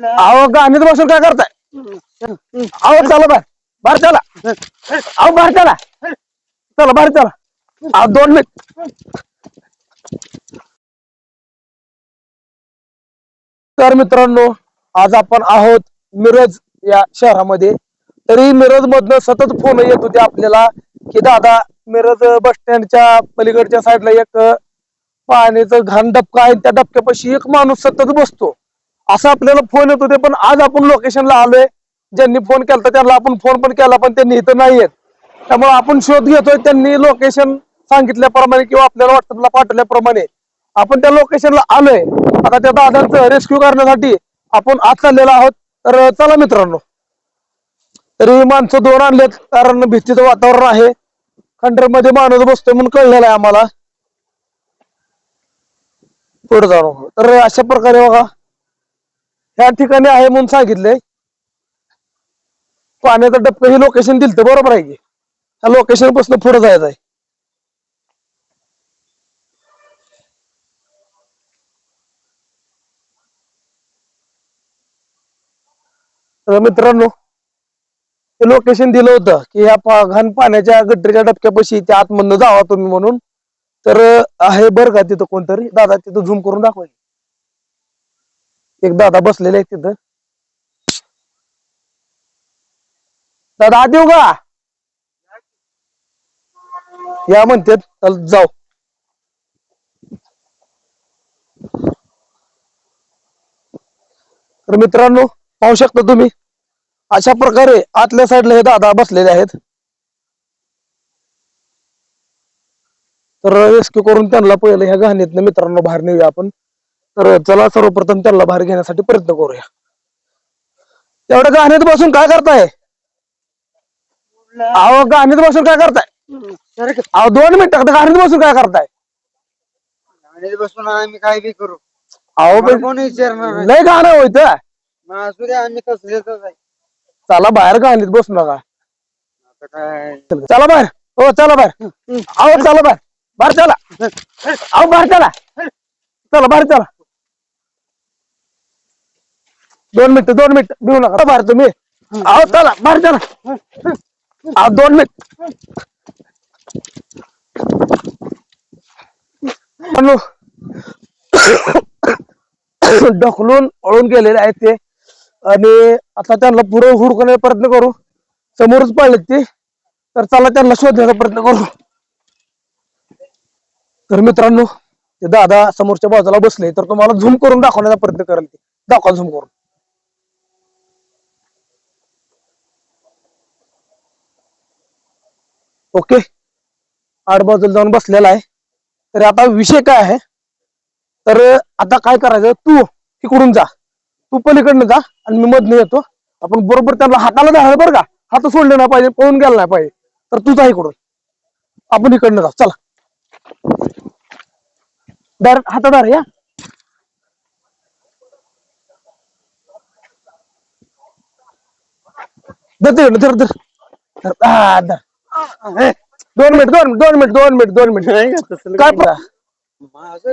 अहो गाणीत बसून काय करताय? अहो चला बाहेर. बाहेर चला. अहो बाहेर चला. चला बाहेर चला. अहो दोन मिनिट. तर मित्रांनो आज आपण आहोत मिरज या शहरामध्ये. तरी मिरज मधनं सतत फोन येत होते आपल्याला की दादा मिरज बस स्टँडच्या पलीकडच्या साईडला एक पाण्याचं घाण डबका आहे त्या डबक्यापाशी एक माणूस सतत बसतो. असं आपल्याला फोन येत होते पण आज आपण लोकेशनला आलोय. ज्यांनी फोन केला त्यांना आपण फोन पण केला पण त्यांनी इथं नाही येत त्यामुळे आपण शोध घेतोय त्यांनी लोकेशन सांगितल्याप्रमाणे किंवा आपल्याला व्हॉट्सअपला पाठवल्याप्रमाणे. आपण त्या लोकेशनला आलोय. आता त्या दादांचं रेस्क्यू करण्यासाठी आपण आज चाललेलो आहोत. तर चला मित्रांनो. तरी माणसं दोन आणलेत कारण भीतीचं वातावरण आहे. खंडरमध्ये माणूस बसतोय म्हणून कळलेलं आहे आम्हाला. पुढे जाणू तर अशा प्रकारे बघा. ह्या ठिकाणी आहे म्हणून सांगितलंय. पाण्याचं डबकं हे लोकेशन दिलं बरोबर आहे की? ह्या लोकेशनपासून पुढे जायचं आहे. तर मित्रांनो ते लोकेशन दिलं होतं की ह्या घाण पाण्याच्या गटरीच्या डबक्यापाशी त्या आतमधनं जावा तुम्ही म्हणून. तर आहे बरं का तिथं कोणतरी? दादा तिथं झूम करून दाखवायची एक दादा बसलेले आहेत तिथं. दादा आत येऊ का? या म्हणतात चल जाऊ. तर मित्रांनो पाहू शकता तुम्ही अशा प्रकारे आतल्या साईडला हे दादा बसलेले आहेत. तर रेस्क्यू करून त्यांना पहिलं ह्या घाणीतनं मित्रांनो बाहेर नेऊया आपण. तर चला सर्वप्रथम त्यांना बाहेर घेण्यासाठी प्रयत्न करूया. तेवढं गाणीत बसून काय करताय? अहो गाणीत बसून काय करताय? अहो दोन मिनिटं गाणीत बसून काय करताय? आणि बसून आम्ही काय बी करू. अहो कोण विचारणार? लय गाणं होतं. असू दे आम्ही तसलेच आहे. चला बाहेर गाणीत बसू नका. आता काय? चला बाहेर. हो चला बाहेर. अहो चला बाहेर. बाहेर चला. अहो बाहेर चला. चला बाहेर चला. दोन मिनिट दोन मिनिट. देऊ नका. बाहेर तुम्ही. अहो चला बाहेर चला अहो दोन मिनिट. ढकलून पळून गेलेले आहेत ते. आणि आता त्यांना पुढे हुडकण्याचा प्रयत्न करू. समोरच पाळलेत ते. तर चला त्यांना शोधण्याचा प्रयत्न करू. तर मित्रांनो ते दादा समोरच्या बाजूला बसले तर तुम्हाला झूम करून दाखवण्याचा प्रयत्न करेल ते. दाखवा झूम करून. ओके? आठ बाजूला जाऊन बसलेला आहे. तर आता विषय काय आहे? तर आता काय करायचं? तू तिकडून जा. तू पलीकडनं जा आणि मी मधनं येतो. आपण बरोबर त्याला हाताला धरायला बरं का? हात सोडले नाही पाहिजे पळून गेला नाही पाहिजे. तर तू जा इकडून. आपण इकडनं जा चला. डायरेक्ट हातादार या. धर धर धर. धर. धर. दोन मिनिट दोन मिनिट दोन मिनिट दोन मिनिट दोन नाही मिनिट काय माझं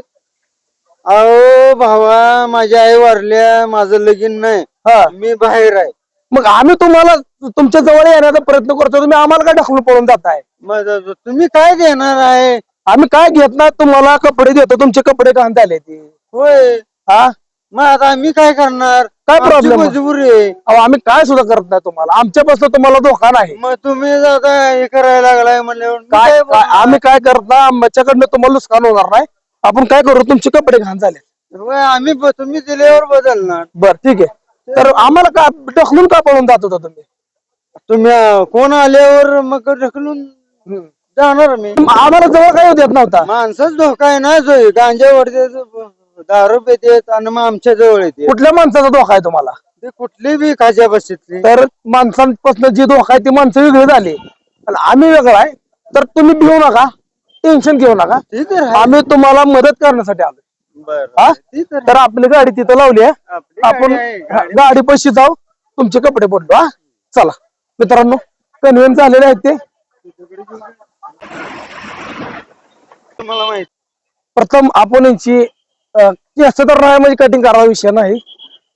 अहो भावा माझी आई वारल्या माझं लगीन नाही. हा. मी बाहेर आहे. मग आम्ही तुम्हाला तुमच्या जवळ येण्याचा प्रयत्न करतो तुम्ही आम्हाला काय ढकलून पळून जाताय? मग तुम्ही काय देणार आहे? आम्ही काय घेत नाही तुम्हाला कपडे देतो तुमचे कपडे घालता आले ते? होय. हा? मग आता आम्ही काय करणार? काय आमची problem? आहे? मजबुरी आहे. अहो आम्ही काय सुद्धा करत नाही तुम्हाला. आमच्यापासून तुम्हाला धोका नाही. मग तुम्ही आता हे करायला लागलाय म्हणल्यावर मी काय काय काय- बोलणार? आम्ही काय करत नाही. आमच्याकडनं तुम्हाला नुकसान होणार नाही. आपण काय करू? तुमचे कपडे घाण झाले. होय, आम्ही ब- तुम्ही दिल्यावर बदलणार. बर ठीक आहे. तर आम्हाला का ढकलून का पळून जात होता तुम्ही? तुम्ही अं, कोण आल्यावर मग ढकलून जाणार मी. आम्हाला जवळ काय देत नव्हता. माणसंच धोका आहे ना जो गांजा वडते दारू पितेत आणि मग आमच्या जवळ येते. कुठल्या माणसाचा धोका आहे तुम्हाला? ते कुठली बी खाजा बसतली तर माणसांपासून जी धोका आहे ती माणसं वेगळी झाली. आणि आम्ही वेगळा आहे. तर तुम्ही भिवू नका. टेन्शन घेऊ नका. ती तर आहे. आम्ही तुम्हाला मदत करण्यासाठी आलो बरं. ती तर आपली गाडी तिथं लावली आहे. आपली आपण गाडी आहे. हा, गाडी. पैसे जाऊ. तुमचे कपडे बदलू हा? चला. मित्रांनो कन्व्हिन्स झालेले आहेत ते. मला माहीत. प्रथम आपण यांची केस तर नाही म्हणजे कटिंग करायचा विषय नाही.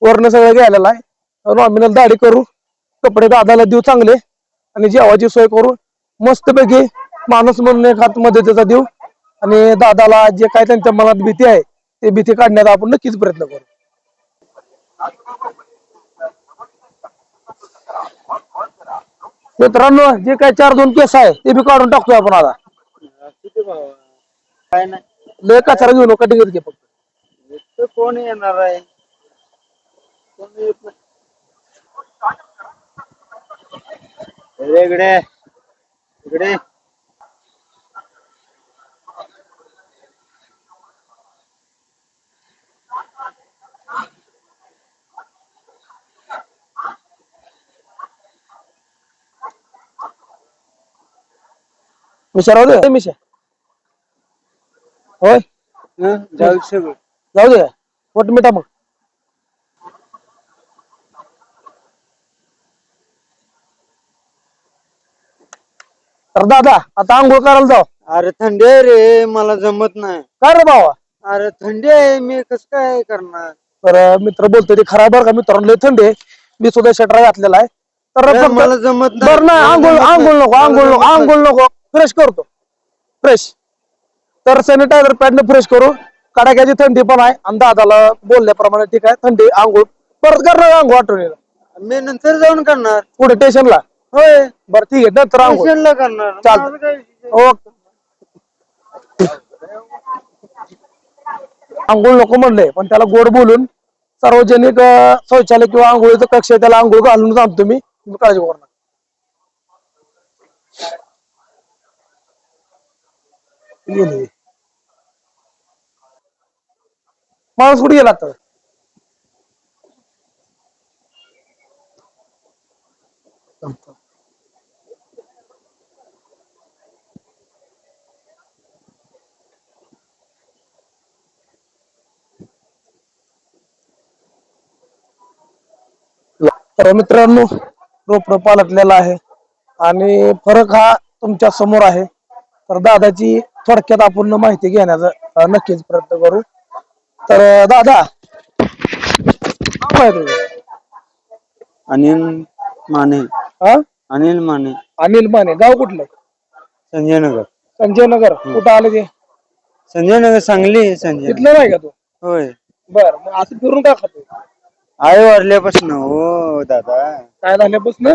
वरनं सगळं घ्यायला आहे. नॉमिनल दाढी करू. कपडे दादाला देऊ चांगले. आणि जेवायची सोय करू. मस्तपैकी माणूस म्हणून एक हात मदतीचा देऊ. आणि दादाला जे काय त्यांच्या मनात भीती आहे ते भीती काढण्याचा आपण नक्कीच प्रयत्न करू. मित्रांनो जे काय चार दोन केस आहे ते बी काढून टाकतोय आपण आता. लय कचरा घेऊ नका कटिंग घे फक्त. इथं कोण येणार आहे? कोण येत नाही? ए, इकडे. इकडे. मिशा होय. हं, जाऊ सगळं. जाऊ दे. पोट मिठा मग. तर दादा आता आंघोळ करायला जाऊ अरे थंडी आहे रे मला जमत नाही. काय रे भावा? अरे थंडी आहे मी कस काय करणार? तर मित्र बोलतोय ते खराब बरं का? मित्रांनो लय थंडी आहे. मी सुद्धा शटर घातलेला आहे. तर अरे, फक्त- मला जमत नाही. बरं नाही मला आंघोळ जमत आंघोळ नाही. नको आंघोळ नको आंघोळ नको. फ्रेश करतो. फ्रेश तर सॅनिटायझर पॅडने फ्रेश करू. कडाक्याची थंडी पण आहे आणि दादाला बोलल्याप्रमाणे ठीक आहे थंडी आंघोळ परत करणार आंघोळ आठवणीला मी नंतर जाऊन करणार. पुढे स्टेशनला? होय. बरं ठीक आहे नंतर आंघोळ. करणार. चालतं. माझं काय विषय? नाही. ओके आंघोळ नको म्हणले पण त्याला गोड बोलून सार्वजनिक अं, शौचालय किंवा आंघोळीचं कक्ष आहे त्याला आंघोळ घालून सांगतो मी. तुम्ही काळजी करू नका. गेली. माणूस कुठे गेला आता? तर मित्रांनो रोप पालटलेला आहे आणि फरक हा तुमच्यासमोर आहे. तर दादाची थोडक्यात आपण माहिती घेण्याचा नक्कीच प्रयत्न करू. तर दादा. नाव काय तुझं अनिल माने. हा? अनिल माने. अनिल माने. गाव कुठलं? संजय नगर संजय नगर कुठं आले ते? संजय नगर सांगली संजय. तिथलं नाही का तू? होय. बर मग असं फिरून का खातो आई वारल्यापासून हो दादा. काय झाल्यापासून?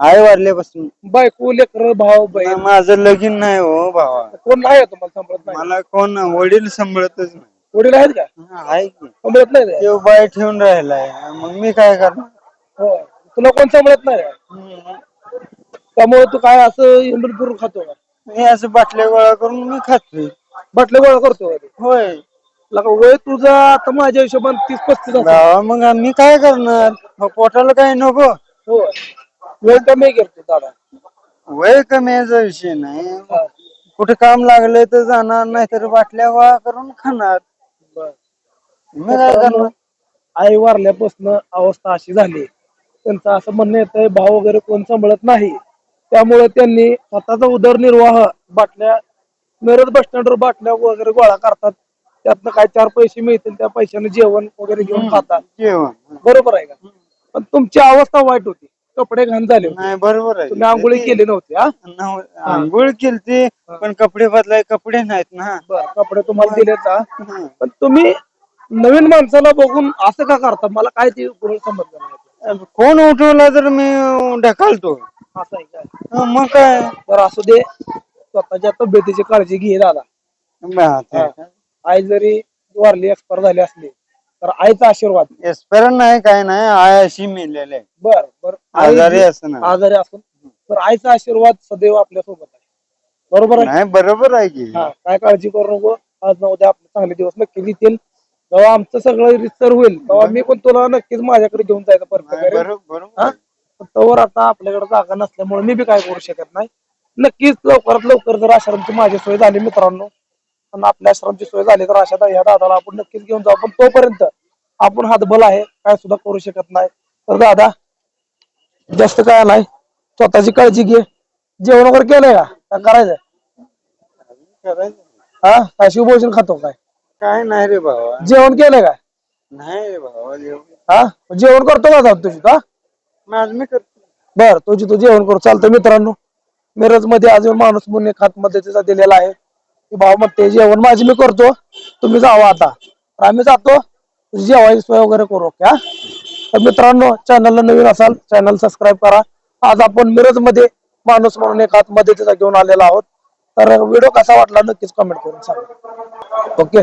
आई वारल्यापासून. बायको लेकर भाव बहीण माझं लगीन नाही हो भावा. कोण नाही आहे तुम्हाला सांभाळत? नाही मला कोण वडील सांभाळतच नाही. वडील आहेत का? आहे की. सांभाळत नाही ते? ते बाय ठेवून राहिलाय मग मी काय करणार? हो. तुला कोण सांभाळत नाही? त्यामुळे तू काय असं हिंडून फिरून खातो का? मी असं बाटल्या गोळा करून मी खातोय. बाटले गोळा करतो का तू? होय. लका वय तुझं आता माझ्या हिशोबाने तीस पस्तीस असेल. मग मी काय करणार? मग पोटाला काय नको? हो. वय कमी करतो दादा. वय कमीचा विषय नाही. कुठे काम लागलं तर जाणार नाही तर बाटल्या गोळा करून खाणार. मी काय करणार आई वारल्यापासून अवस्था अशी झाली. त्यांचं असं म्हणणं येतंय भाव वगैरे कोण सांभाळत नाही. त्यामुळे त्यांनी स्वतःचा उदरनिर्वाह बाटल्या मिरज बस स्टँडवर बाटल्या वगैरे गोळा करतात. त्यातनं काय चार पैसे मिळतील त्या पैशाने जेवण वगैरे घेऊन खातात. जेवण. बरोबर आहे का? पण तुमची अवस्था वाईट होती. कपडे घाण झाले होते. नाही बरोबर आहे. तुम्ही आंघोळी केली नव्हती हा? नव- आंघोळ केलती पण कपडे बदलाय कपडे नाहीत ना. बरं कपडे तुम्हाला दिले का. पण तुम्ही नवीन माणसाला बघून असं का करता? मला काय ते गुरु समजलं नाही. कोण उठवला तर मी ढकलतो. असं आहे काय? हं, मग काय? तर असू दे. स्वतःच्या तब्येतीची काळजी घे दादा. आहे. आई जरी वारली एक्सपायर झाली असली तर आईचा आशीर्वाद. एक्सपायर नाही काय नाही आय अशी मेलेले बर बर. आई आजारी जी- असं आजारी असून तर आईचा आशीर्वाद सदैव आपल्यासोबत आहे. बरोबर आहे? नाही बरोबर आहे की. हा काय काळजी करू नको. आज ना उद्या आपले चांगले दिवस नक्की येतील जेव्हा आमचं सगळं रिसर होईल. तेव्हा मी पण तुला नक्कीच माझ्याकडे घेऊन जायचं बरोबर हा? तोवर आता आपल्याकडे जागा नसल्यामुळे मी बी काय करू शकत नाही. नक्कीच लवकरात लवकर जर आश्रमची माझी सोय झाली मित्रांनो आणि आपल्या आश्रमची सोय झाली तर अशा ह्या दादाला आपण नक्कीच घेऊन जाऊ. पण तोपर्यंत आपण हातबल आहे काय सुद्धा करू शकत नाही. तर दादा जास्त काय नाही स्वतःची काळजी घे. जेवण वगैरे केलंय का? काय करायचं करायचं. हा? काय शिवभोजन खातो काय? काय नाही रे भावा? जेवण केलंय का नाही रे भावा जेवण. हा? जेवण करतो का जाऊन तुझी का माझ मी करतो. बर तुझी तू जेवण करू. चालतं मित्रांनो. मिरज मध्ये अजून माणूस मुन्ने खात मदतीचा दिलेला आहे. की भाऊ मग ते जेवण माझी मी करतो. तुम्ही जावा आता. तर आम्ही जातो. तुझी जेवायची सोय वगैरे करू ओके हा? तर मित्रांनो चॅनलला नवीन असाल चॅनल सबस्क्राईब करा. आज आपण मिरज मध्ये माणूस म्हणून एक हात मदतीचा घेऊन आलेला आहोत. तर व्हिडिओ कसा वाटला नक्कीच कमेंट करून सांगा. ओके?